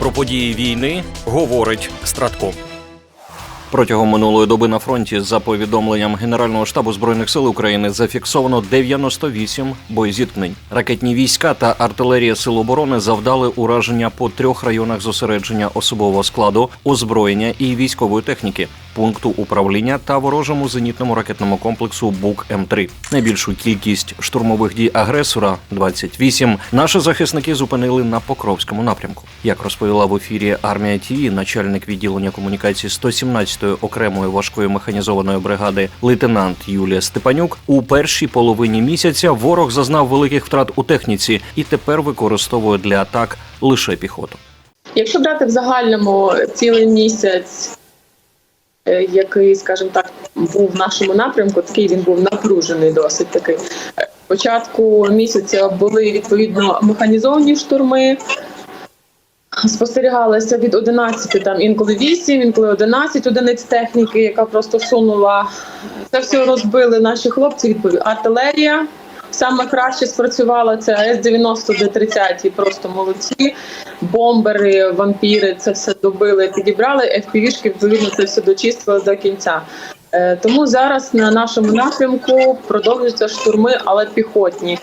Про події війни говорить Стратко. Протягом минулої доби на фронті, за повідомленням Генерального штабу збройних сил України, зафіксовано 98 боєзіткнень. Ракетні війська та артилерія сил оборони завдали ураження по трьох районах зосередження особового складу, озброєння і військової техніки, пункту управління та ворожому зенітному ракетному комплексу БУК М3. Найбільшу кількість штурмових дій агресора 28, Наші захисники зупинили на Покровському напрямку. Як розповіла в ефірі Армія ТІВІ, начальник відділення комунікації 117-ї окремої важкої механізованої бригади лейтенант Юлія Степанюк, у першій половині місяця ворог зазнав великих втрат у техніці і тепер використовує для атак лише піхоту. Якщо брати в загальному цілий місяць, який, скажімо так, був в нашому напрямку, такий він був напружений досить такий. Е, Початку місяця були відповідно механізовані штурми. Спостерігалися від 11, там інколи 8, інколи 11 одиниць техніки, яка просто сунула. Це все розбили наші хлопці. Відповідь артилерія. Саме краще спрацювала це С-90 Д-30, просто молодці. Бомбери, вампіри це все добили, підібрали. FPV-шки, відповідно, це все дочистили до кінця. Е, Тому зараз на нашому напрямку продовжуються штурми, але піхотні.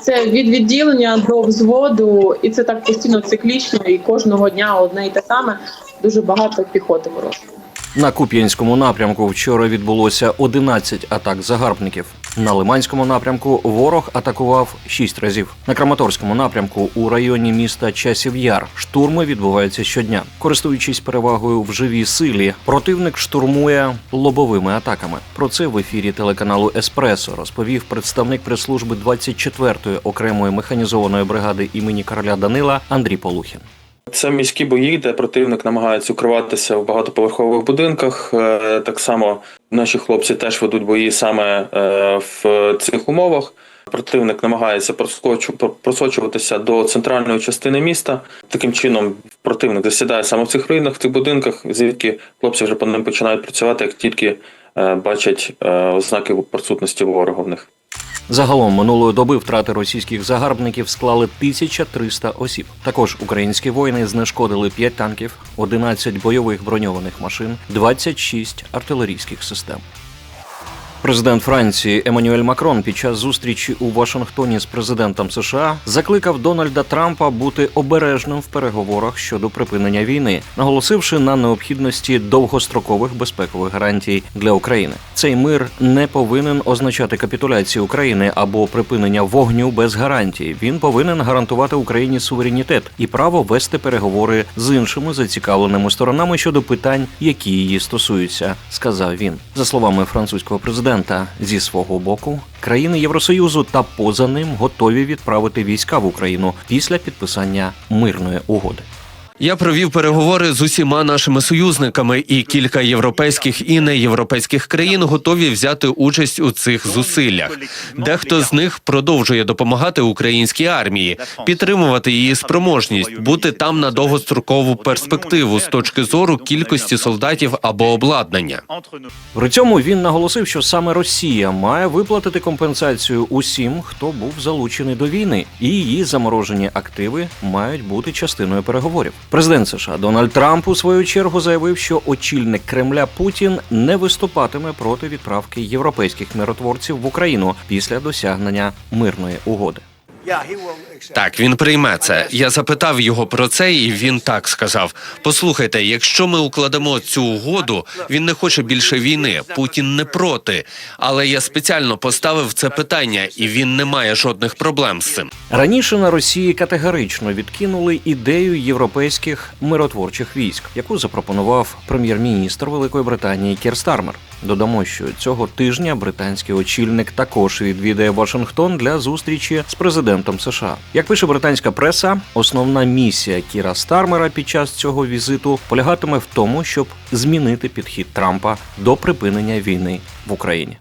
Це від відділення до взводу, і це так постійно циклічно, і кожного дня одне і те саме. Дуже багато піхоти ворожої. На Куп'янському напрямку вчора відбулося 11 атак загарбників. На Лиманському напрямку ворог атакував 6 разів. На Краматорському напрямку у районі міста Часів Яр штурми відбуваються щодня. Користуючись перевагою в живій силі, противник штурмує лобовими атаками. Про це в ефірі телеканалу Еспресо розповів представник прес-служби 24-ї окремої механізованої бригади імені короля Данила Андрій Полухін. Це міські бої, де противник намагається укриватися в багатоповерхових будинках. Е, Так само наші хлопці теж ведуть бої саме е, в цих умовах. Противник намагається просочуватися до центральної частини міста. Таким чином, противник засідає саме в цих руїнах, в цих будинках, звідки хлопці вже по ним починають працювати, як тільки е, бачать ознаки присутності ворога в них. Загалом минулої доби втрати російських загарбників склали 1300 осіб. Також українські воїни знешкодили 5 танків, 11 бойових броньованих машин, 26 артилерійських систем. Президент Франції Еммануель Макрон під час зустрічі у Вашингтоні з президентом США закликав Дональда Трампа бути обережним в переговорах щодо припинення війни, наголосивши на необхідності довгострокових безпекових гарантій для України. Цей мир не повинен означати капітуляцію України або припинення вогню без гарантій. Він повинен гарантувати Україні суверенітет і право вести переговори з іншими зацікавленими сторонами щодо питань, які її стосуються, сказав він. За словами французького президента, зі свого боку країни Євросоюзу та поза ним готові відправити війська в Україну після підписання мирної угоди. Я провів переговори з усіма нашими союзниками, і кілька європейських і неєвропейських країн готові взяти участь у цих зусиллях. Дехто з них продовжує допомагати українській армії, підтримувати її спроможність, бути там на довгострокову перспективу з точки зору кількості солдатів або обладнання. При цьому він наголосив, що саме Росія має виплатити компенсацію усім, хто був залучений до війни, і її заморожені активи мають бути частиною переговорів. Президент США Дональд Трамп у свою чергу заявив, що очільник Кремля Путін не виступатиме проти відправки європейських миротворців в Україну після досягнення мирної угоди. Так, він прийме це. Я запитав його про це, і він так сказав: Послухайте, якщо ми укладемо цю угоду, він не хоче більше війни. Путін не проти. Але я спеціально поставив це питання, і він не має жодних проблем з цим. Раніше на Росії категорично відкинули ідею європейських миротворчих військ, яку запропонував прем'єр-міністр Великої Британії Кір Стармер. Додамо, що цього тижня британський очільник також відвідає Вашингтон для зустрічі з президентом США. Як пише британська преса, основна місія Кіра Стармера під час цього візиту полягатиме в тому, щоб змінити підхід Трампа до припинення війни в Україні.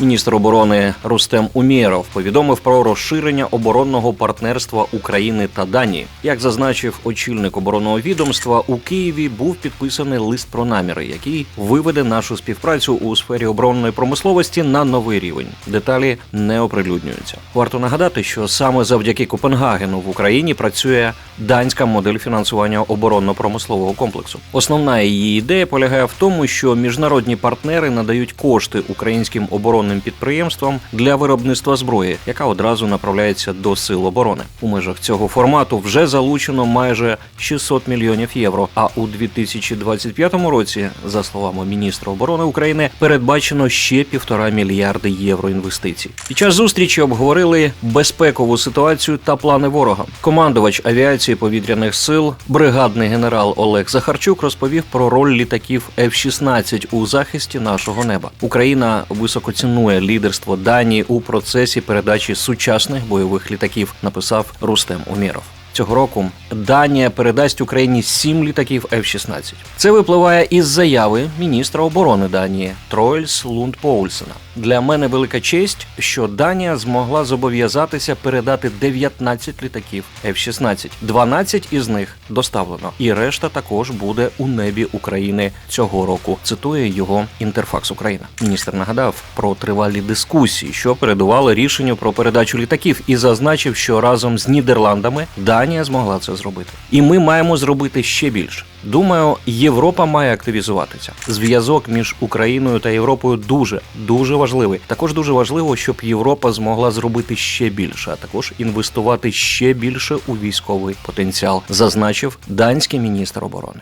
Міністр оборони Рустем Умєров повідомив про розширення оборонного партнерства України та Данії. Як зазначив очільник оборонного відомства, у Києві був підписаний лист про наміри, який виведе нашу співпрацю у сфері оборонної промисловості на новий рівень. Деталі не оприлюднюються. Варто нагадати, що саме завдяки Копенгагену в Україні працює данська модель фінансування оборонно-промислового комплексу. Основна її ідея полягає в тому, що міжнародні партнери надають кошти українським оборонним підприємствам для виробництва зброї, яка одразу направляється до сил оборони. У межах цього формату вже залучено майже 600 мільйонів євро. А у 2025 році, за словами міністра оборони України, передбачено ще півтора мільярди євро інвестицій. Під час зустрічі обговорили безпекову ситуацію та плани ворога. Командувач авіації повітряних сил, бригадний генерал Олег Захарчук розповів про роль літаків F-16 у захисті нашого неба. Україна високо цінує лідерство Данії у процесі передачі сучасних бойових літаків, написав Рустем Умєров. Цього року Данія передасть Україні сім літаків F-16. Це випливає із заяви міністра оборони Данії Троїльс Лунд Поульсена. Для мене велика честь, що Данія змогла зобов'язатися передати 19 літаків F-16. 12 із них доставлено, і решта також буде у небі України цього року. Цитує його інтерфакс Україна. Міністр нагадав про тривалі дискусії, що передували рішенню про передачу літаків, і зазначив, що разом з Нідерландами Данія змогла це зробити. І ми маємо зробити ще більше. Думаю, Європа має активізуватися. Зв'язок між Україною та Європою дуже дуже важливий. Також дуже важливо, щоб Європа змогла зробити ще більше, а також інвестувати ще більше у військовий потенціал, зазначив данський міністр оборони.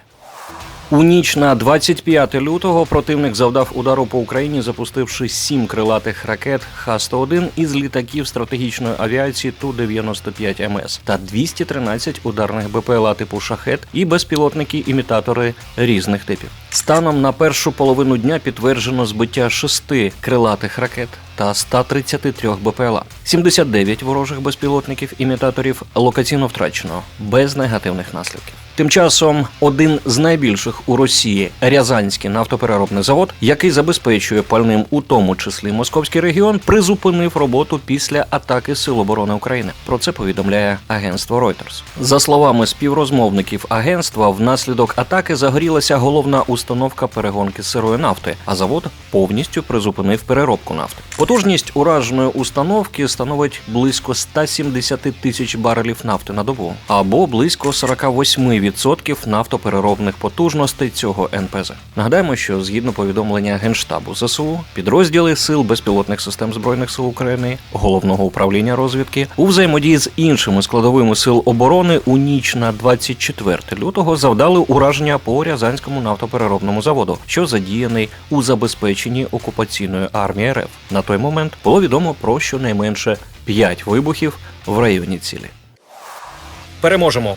У ніч на 25 лютого противник завдав удару по Україні, запустивши сім крилатих ракет Х-101 із літаків стратегічної авіації Ту-95 МС та 213 ударних БПЛА типу шахет і безпілотники-імітатори різних типів. Станом на першу половину дня підтверджено збиття шести крилатих ракет та 133 БПЛА. 79 ворожих безпілотників-імітаторів локаційно втрачено без негативних наслідків. Тим часом один з найбільших у Росії Рязанський нафтопереробний завод, який забезпечує пальним, у тому числі московський регіон, призупинив роботу після атаки Сил оборони України. Про це повідомляє агентство Reuters. За словами співрозмовників агентства, внаслідок атаки загорілася головна установка перегонки сирої нафти, а завод повністю призупинив переробку нафти. Потужність ураженої установки становить близько 170 тисяч барелів нафти на добу або близько 48% нафтопереробних потужностей цього НПЗ. Нагадаємо, що згідно повідомлення Генштабу ЗСУ, підрозділи сил безпілотних систем збройних сил України, головного управління розвідки у взаємодії з іншими складовими сил оборони у ніч на 24 лютого завдали ураження по Рязанському нафтопереробному заводу, що задіяний у забезпеченні окупаційної армії РФ. На той момент було відомо про щонайменше 5 вибухів в районі цілі. Переможемо.